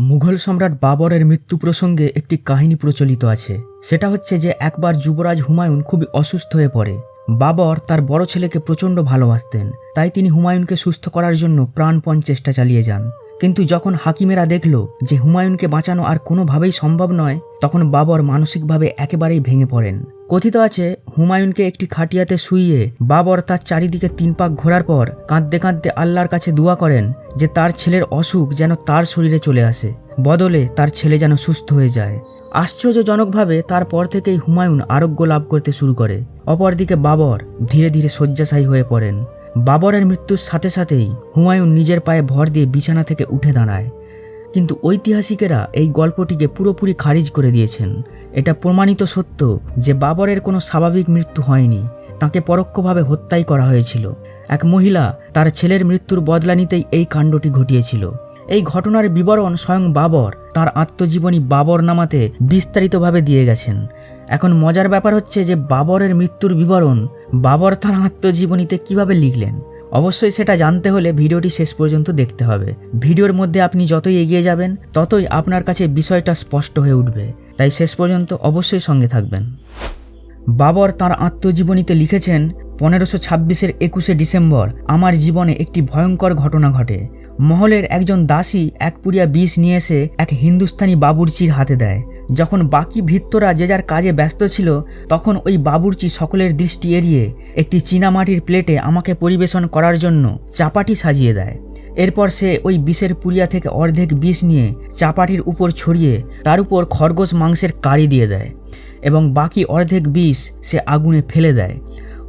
মুঘল সম্রাট বাবরের মৃত্যু প্রসঙ্গে একটি কাহিনী প্রচলিত আছে। সেটা হচ্ছে যে একবার যুবরাজ হুমায়ুন খুবই অসুস্থ হয়ে পড়ে। বাবর তার বড় ছেলেকে প্রচণ্ড ভালোবাসতেন। তাই তিনি হুমায়ুনকে সুস্থ করার জন্য প্রাণপণ চেষ্টা চালিয়ে যান। কিন্তু যখন হাকিমেরা দেখল যে হুমায়ুনকে বাঁচানো আর কোনোভাবেই সম্ভব নয়, তখন বাবর মানসিকভাবে একেবারেই ভেঙে পড়েন। কথিত আছে, হুমায়ুনকে একটি খাটিয়াতে শুইয়ে বাবর তার চারিদিকে তিন পাক ঘোরার পর কাঁদতে কাঁদতে আল্লাহর কাছে দোয়া করেন যে তার ছেলের অসুখ যেন তার শরীরে চলে আসে। বদলে তার ছেলে যেন সুস্থ হয়ে যায়। আশ্চর্যজনকভাবে তারপর থেকেই হুমায়ুন আরোগ্য লাভ করতে শুরু করে। অপরদিকে বাবর ধীরে ধীরে শয্যাশায়ী হয়ে পড়েন। বাবরের মৃত্যুর সাথে সাথেই হুমায়ুন নিজের পায়ে ভর দিয়ে বিছানা থেকে উঠে দাঁড়ায়। কিন্তু ঐতিহাসিকেরা এই গল্পটিকে পুরোপুরি খারিজ করে দিয়েছেন। এটা প্রমাণিত সত্য যে বাবরের কোনো স্বাভাবিক মৃত্যু হয়নি, তাকে পরোক্ষভাবে হত্যাই করা হয়েছিল। এক মহিলা তার ছেলের মৃত্যুর বদলা নিতেই এই কাণ্ডটি ঘটিয়েছিল। এই ঘটনার বিবরণ স্বয়ং বাবর, তার আত্মজীবনী বাবর নামাতে বিস্তারিতভাবে দিয়ে গেছেন। এখন মজার ব্যাপার হচ্ছে যে বাবরের মৃত্যুর বিবরণ বাবর তার আত্মজীবনীতে কীভাবে লিখলেন? অবশ্যই সেটা জানতে হলে ভিডিওটি শেষ পর্যন্ত দেখতে হবে। ভিডিওর মধ্যে আপনি যতই এগিয়ে যাবেন, ততই আপনার কাছে বিষয়টা স্পষ্ট হয়ে উঠবে। তাই শেষ পর্যন্ত অবশ্যই সঙ্গে থাকবেন। বাবর তার আত্মজীবনীতে লিখেছেন, পনেরোশো ছাব্বিশের একুশে ডিসেম্বর আমার জীবনে একটি ভয়ঙ্কর ঘটনা ঘটে। মহলের একজন দাসী এক পুরিয়া বিষ নিয়ে এসে এক হিন্দুস্তানি বাবুর্চির হাতে দেয়। যখন বাকি ভৃত্যরা যে যার কাজে ব্যস্ত ছিল, তখন ওই বাবুর্চি সকলের দৃষ্টি এড়িয়ে একটি চীনামাটির প্লেটে আমাকে পরিবেশন করার জন্য চাপাটি সাজিয়ে দেয়। এরপর সে ওই বিষের পুরিয়া থেকে অর্ধেক বিষ নিয়ে চাপাটির উপর ছড়িয়ে তার উপর খরগোশ মাংসের কারি দিয়ে দেয় এবং বাকি অর্ধেক বিষ সে আগুনে ফেলে দেয়।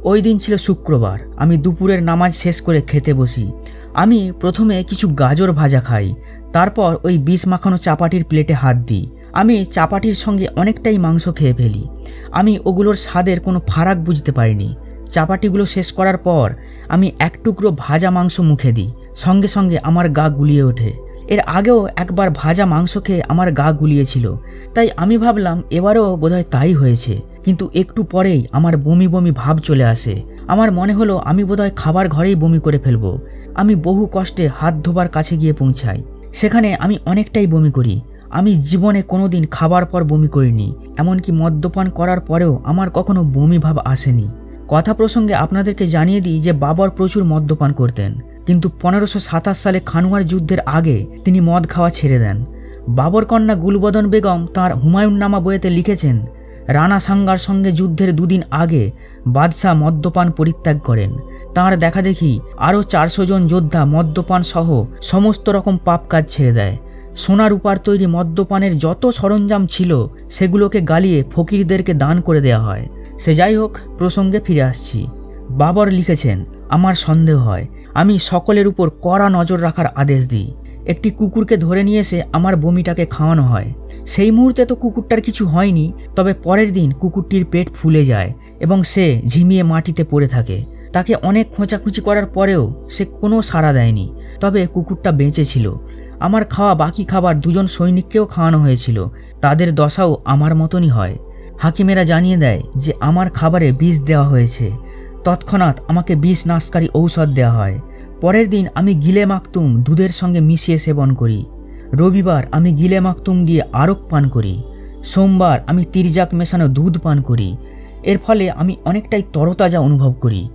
ওই দিন ছিল শুক্রবার, আমি দুপুরের নামাজ শেষ করে খেতে বসি। আমি প্রথমে কিছু গাজর ভাজা খাই, তারপর ওই বিষ মাখানো চাপাটির প্লেটে হাত দিই। আমি চাপাটির সঙ্গে অনেকটাই মাংস খেয়ে ফেলি। আমি ওগুলোর স্বাদের কোনো ফারাক বুঝতে পারিনি। চাপাটিগুলো শেষ করার পর আমি এক টুকরো ভাজা মাংস মুখে দিই, সঙ্গে সঙ্গে আমার গা গুলিয়ে ওঠে। এর আগেও একবার ভাজা মাংস খেয়ে আমার গা গুলিয়েছিল, তাই আমি ভাবলাম এবারও বোধহয় তাই হয়েছে। কিন্তু একটু পরেই আমার বমি বমি ভাব চলে আসে। আমার মনে হলো আমি বোধহয় খাবার ঘরেই বমি করে ফেলব। আমি বহু কষ্টে হাত ধোবার কাছে গিয়ে পৌঁছাই। সেখানে আমি অনেকটাই বমি করি। আমি জীবনে কোনোদিন খাবার পর বমি করিনি, এমনকি মদ্যপান করার পরেও আমার কখনো বমি ভাব আসেনি। কথা প্রসঙ্গে আপনাদেরকে জানিয়ে দিই যে বাবর প্রচুর মদ্যপান করতেন, কিন্তু পনেরোশো সাতাশ সালে খানুয়ার যুদ্ধের আগে তিনি মদ খাওয়া ছেড়ে দেন। বাবর কন্যা গুলবদন বেগম তার হুমায়ুন নামা বইয়েতে লিখেছেন, রানা সাঙ্গার সঙ্গে যুদ্ধের দুদিন আগে বাদশাহ মদ্যপান পরিত্যাগ করেন। তাঁর দেখা দেখি আরও চারশো জন যোদ্ধা মদ্যপান সহ সমস্ত রকম পাপ কাজ ছেড়ে দেয়। সোনার উপার তৈরি মদ্যপানের যত সরঞ্জাম ছিল, সেগুলোকে গালিয়ে ফকিরদেরকে দান করে দেওয়া হয়। সে যাই হোক, প্রসঙ্গে ফিরে আসছি। বাবর লিখেছেন, আমার সন্দেহ হয়, আমি সকলের উপর কড়া নজর রাখার আদেশ দিই। একটি কুকুরকে ধরে নিয়ে এসে আমার বমিটাকে খাওয়ানো হয়। সেই মুহূর্তে তো কুকুরটার কিছু হয়নি, তবে পরের দিন কুকুরটির পেট ফুলে যায় এবং সে ঝিমিয়ে মাটিতে পড়ে থাকে। তাকে অনেক খোঁচাখুচি করার পরেও সে কোনো সাড়া দেয়নি। তবে কুকুরটা বেঁচে ছিল। আমার খাওয়া বাকি খাবার দুজন সৈনিককেও খাওয়ানো হয়েছিল। তাদের দশাও আমার মতনই হয়। হাকিমেরা জানিয়ে দেয় যে আমার খাবারে বিষ দেওয়া হয়েছে। তৎক্ষণাৎ আমাকে বিষ নাশকারী ঔষধ দেওয়া হয়। পরের দিন আমি গিলে মাকতুম দুধের সঙ্গে মিশিয়ে সেবন করি। রবিবার আমি গিলে মাকতুম দিয়ে আরক পান করি। সোমবার আমি তিরজাক মেশানো দুধ পান করি। এর ফলে আমি অনেকটাই তরতাজা অনুভব করি।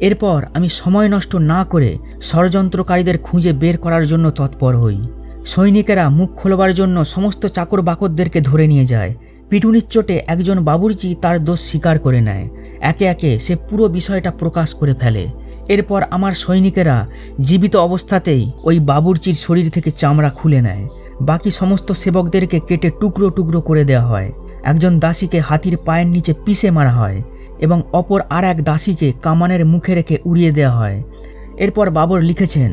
এরপর আমি সময় নষ্ট না করে ষড়যন্ত্রকারীদের খুঁজে বের করার জন্য তৎপর হই। সৈনিকেরা মুখ খোলবার জন্য সমস্ত চাকর বাকরদেরকে ধরে নিয়ে যায়। পিটুনির চোটে একজন বাবুর্চি তার দোষ স্বীকার করে নেয়। একে একে সে পুরো বিষয়টা প্রকাশ করে ফেলে। এরপর আমার সৈনিকেরা জীবিত অবস্থাতেই ওই বাবুর্চির শরীর থেকে চামড়া খুলে নেয়। বাকি সমস্ত সেবকদেরকে কেটে টুকরো টুকরো করে দেওয়া হয়। একজন দাসীকে হাতির পায়ের নিচে পিষে মারা হয়। এবং অপর আর এক দাসীকে কামানের মুখে রেখে উড়িয়ে দেওয়া হয়। এরপর বাবর লিখেছেন,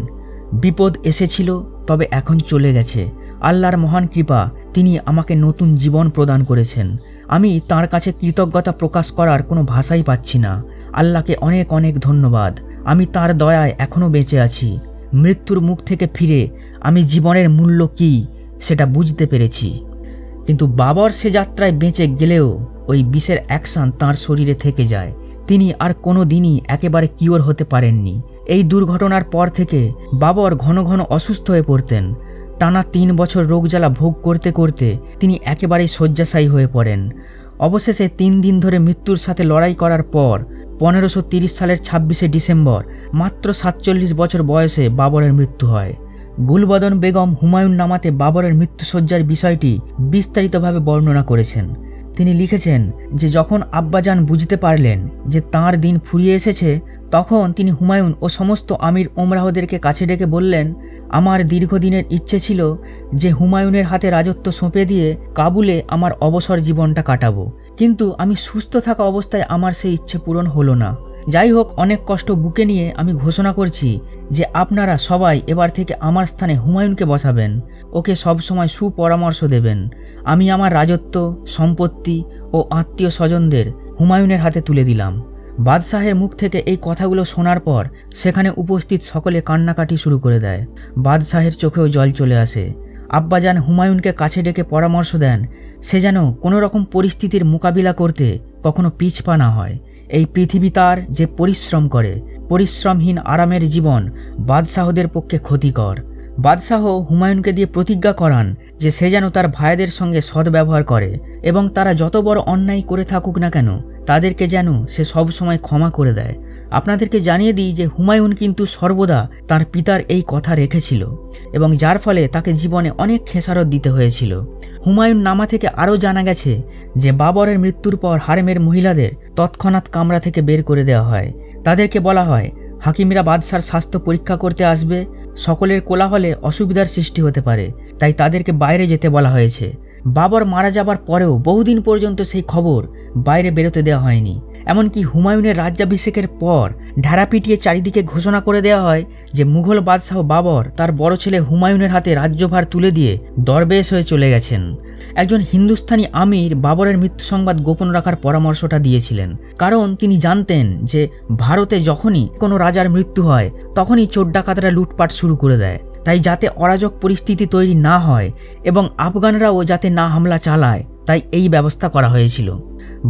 বিপদ এসেছিল, তবে এখন চলে গেছে। আল্লাহর মহান কৃপা, তিনি আমাকে নতুন জীবন প্রদান করেছেন। আমি তার কাছে কৃতজ্ঞতা প্রকাশ করার কোনো ভাষাই পাচ্ছি না। আল্লাহকে অনেক অনেক ধন্যবাদ। আমি তার দয়ায় এখনও বেঁচে আছি। মৃত্যুর মুখ থেকে ফিরে আমি জীবনের মূল্য কী, সেটা বুঝতে পেরেছি। কিন্তু বাবর সে যাত্রায় বেঁচে গেলেও ওই বিষের অ্যাকশন তার শরীরে থেকে যায়। তিনি আর কোনো দিনই একেবারে কিওর হতে পারেননি। এই দুর্ঘটনার পর থেকে বাবর ঘন ঘন অসুস্থ হয়ে পড়তেন। টানা তিন বছর রোগজ্বালা ভোগ করতে করতে তিনি একেবারেই শয্যাশায়ী হয়ে পড়েন। অবশেষে তিন দিন ধরে মৃত্যুর সাথে লড়াই করার পর পনেরোশো সালের ছাব্বিশে ডিসেম্বর, মাত্র সাতচল্লিশ বছর বয়সে বাবরের মৃত্যু হয়। গুলবদন বেগম হুমায়ুন নামাতে বাবরের মৃত্যুসজ্জার বিষয়টি বিস্তারিতভাবে বর্ণনা করেছেন। তিনি লিখেছেন যে যখন আব্বাজান বুঝতে পারলেন যে তার দিন ফুরিয়ে এসেছে, তখন তিনি হুমায়ুন ও সমস্ত আমির ওমরাহদেরকে কাছে ডেকে বললেন, আমার দীর্ঘদিনের ইচ্ছে ছিল যে হুমায়ুনের হাতে রাজত্ব সঁপে দিয়ে কাবুলে আমার অবসর জীবনটা কাটাবো। কিন্তু আমি সুস্থ থাকা অবস্থায় আমার সেই ইচ্ছে পূরণ হলো না। যাই হোক, অনেক কষ্ট বুকে নিয়ে আমি ঘোষণা করছি যে আপনারা সবাই এবার থেকে আমার স্থানে হুমায়ুনকে বসাবেন। ওকে সবসময় সুপরামর্শ দেবেন। আমি আমার রাজত্ব, সম্পত্তি ও আত্মীয় স্বজনদের হুমায়ুনের হাতে তুলে দিলাম। বাদশাহের মুখ থেকে এই কথাগুলো শোনার পর সেখানে উপস্থিত সকলে কান্নাকাটি শুরু করে দেয়। বাদশাহের চোখেও জল চলে আসে। আব্বাজান হুমায়ুনকে কাছে ডেকে পরামর্শ দেন, সে যেন কোনো রকম পরিস্থিতির মোকাবিলা করতে কখনো পিছপা না হয়। এই পৃথিবী তার যে পরিশ্রম করে, পরিশ্রমহীন আরামের জীবন বাদশাহদের পক্ষে ক্ষতিকর। বাদশাহ হুমায়ুনকে দিয়ে প্রতিজ্ঞা করান যে সে যেন তার ভাইদের সঙ্গে সদ্ব্যবহার করে এবং তারা যত বড় অন্যায় করে থাকুক না কেন, তাদেরকে যেন সে সবসময় ক্ষমা করে দেয়। আপনাদেরকে জানিয়ে দিই যে হুমায়ুন কিন্তু সর্বদা তার পিতার এই কথা রেখেছিল এবং যার ফলে তাকে জীবনে অনেক খেসারত দিতে হয়েছিল। হুমায়ুন নামা থেকে আরও জানা গেছে যে বাবরের মৃত্যুর পর হারেমের মহিলাদের তৎক্ষণাৎ কামরা থেকে বের করে দেওয়া হয়। তাদেরকে বলা হয়, হাকিমরা বাদশার স্বাস্থ্য পরীক্ষা করতে আসবে। সকলের কোলাহলে অসুবিধার সৃষ্টি হতে পারে। তাই তাদেরকে বাইরে যেতে বলা হয়েছে। বাবর মারা যাবার পরেও বহুদিন পর্যন্ত সেই খবর বাইরে বেরোতে দেওয়া হয়নি। এমনকি হুমায়ুনের রাজ্যাভিষেকের পর ঢাড়া পিটিয়ে চারিদিকে ঘোষণা করে দেওয়া হয় যে মুঘল বাদশাহ বাবর তার বড় ছেলে হুমায়ুনের হাতে রাজ্যভার তুলে দিয়ে দরবেশ হয়ে চলে গেছেন। একজন হিন্দুস্তানি আমির বাবরের মৃত্যু সংবাদ গোপন রাখার পরামর্শটা দিয়েছিলেন। কারণ তিনি জানতেন যে ভারতে যখনই কোনো রাজার মৃত্যু হয়, তখনই চোর ডাকাতরা লুটপাট শুরু করে দেয়। তাই যাতে অরাজক পরিস্থিতি তৈরি না হয় এবং আফগানরাও যাতে না হামলা চালায় তাই এই ব্যবস্থা করা হয়েছিল।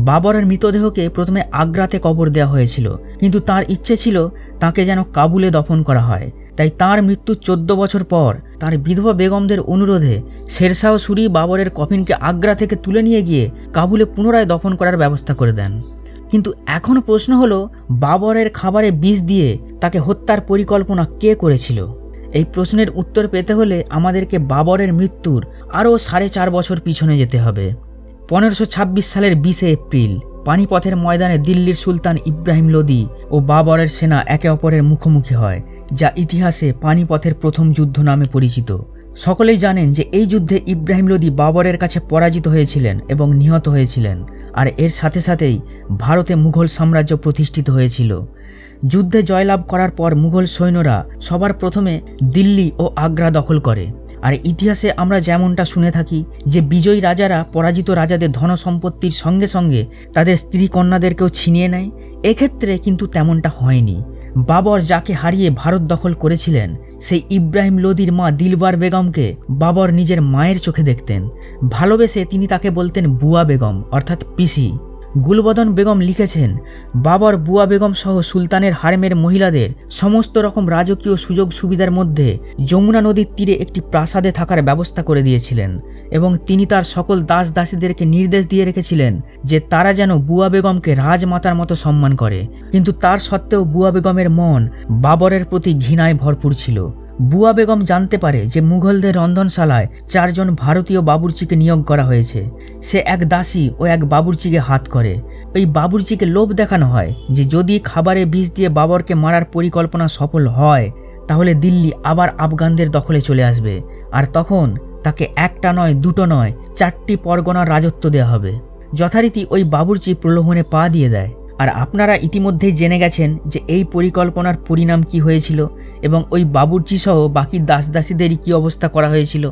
বাবরের মৃতদেহকে প্রথমে আগ্রাতে কবর দেওয়া হয়েছিল, কিন্তু তার ইচ্ছে ছিল তাকে যেন কাবুলে দফন করা হয়। তাই তার মৃত্যুর চোদ্দ বছর পর তার বিধবা বেগমদের অনুরোধে শেরশাহ সুরি বাবরের কফিনকে আগ্রা থেকে তুলে নিয়ে গিয়ে কাবুলে পুনরায় দফন করার ব্যবস্থা করে দেন। কিন্তু এখন প্রশ্ন হলো, বাবরের খাবারে বিষ দিয়ে তাকে হত্যার পরিকল্পনা কে করেছিল? এই প্রশ্নের উত্তর পেতে হলে আমাদেরকে বাবরের মৃত্যুর আরও সাড়ে চার বছর পিছনে যেতে হবে। পনেরোশো ছাব্বিশ সালের বিশে এপ্রিল, পানিপথের ময়দানে দিল্লির সুলতান ইব্রাহিম লোদি ও বাবরের সেনা একে অপরের মুখোমুখি হয়, যা ইতিহাসে পানিপথের প্রথম যুদ্ধ নামে পরিচিত। সকলেই জানেন যে এই যুদ্ধে ইব্রাহিম লোদি বাবরের কাছে পরাজিত হয়েছিলেন এবং নিহত হয়েছিলেন, আর এর সাথে সাথেই ভারতে মুঘল সাম্রাজ্য প্রতিষ্ঠিত হয়েছিল। যুদ্ধে জয়লাভ করার পর মুঘল সৈন্যরা সবার প্রথমে দিল্লি ও আগ্রা দখল করে। আর ইতিহাসে আমরা যেমনটা শুনে থাকি যে বিজয়ী রাজারা পরাজিত রাজাদের ধন সম্পত্তির সঙ্গে সঙ্গে তাদের স্ত্রী কন্যাদেরকেও ছিনিয়ে নেয়, এক্ষেত্রে কিন্তু তেমনটা হয়নি। বাবর যাকে হারিয়ে ভারত দখল করেছিলেন সেই ইব্রাহিম লোদির মা দিলবার বেগমকে বাবর নিজের মায়ের চোখে দেখতেন। ভালোবেসে তিনি তাকে বলতেন বুয়া বেগম, অর্থাৎ পিসি। গুলবদন বেগম লিখেছেন, বাবর বুয়া বেগম সহ সুলতানের হারেমের মহিলাদের সমস্ত রকম রাজকীয় সুযোগ সুবিধার মধ্যে যমুনা নদীর তীরে একটি প্রাসাদে থাকার ব্যবস্থা করে দিয়েছিলেন এবং তিনি তার সকল দাস দাসীদেরকে নির্দেশ দিয়ে রেখেছিলেন যে তারা যেন বুয়া বেগমকে রাজমাতার মতো সম্মান করে। কিন্তু তার সত্ত্বেও বুয়া বেগমের মন বাবরের প্রতি ঘৃণায় ভরপুর ছিল। বুয়া বেগম জানতে পারে যে মুঘলদের রন্ধনশালায় চারজন ভারতীয় বাবুর্চিকে নিয়োগ করা হয়েছে। সে এক দাসী ও এক বাবুর্চিকে হাত করে। ওই বাবুর্চিকে লোভ দেখানো হয় যে যদি খাবারে বিষ দিয়ে বাবরকে মারার পরিকল্পনা সফল হয়, তাহলে দিল্লি আবার আফগানদের দখলে চলে আসবে। আর তখন তাকে একটা নয়, দুটো নয়, চারটি পরগনার রাজত্ব দেওয়া হবে। যথারীতি ওই বাবুর্চি প্রলোভনে পা দিয়ে দেয়। আর আপনারা ইতিমধ্যেই জেনে গেছেন যে এই পরিকল্পনার পরিণাম কি হয়েছিল এবং ওই বাবুর্চি সহ বাকি দাস দাসীদেরই কী অবস্থা করা হয়েছিল।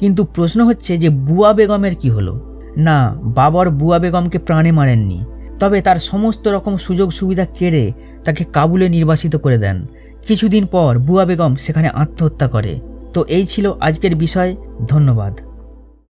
কিন্তু প্রশ্ন হচ্ছে যে বুয়া বেগমের কি হলো? না, বাবর বুয়া বেগমকে প্রাণে মারেননি। তবে তার সমস্ত রকম সুযোগ সুবিধা কেড়ে তাকে কাবুলে নির্বাসিত করে দেন। কিছুদিন পর বুয়া বেগম সেখানে আত্মহত্যা করে। তো এই ছিল আজকের বিষয়। ধন্যবাদ।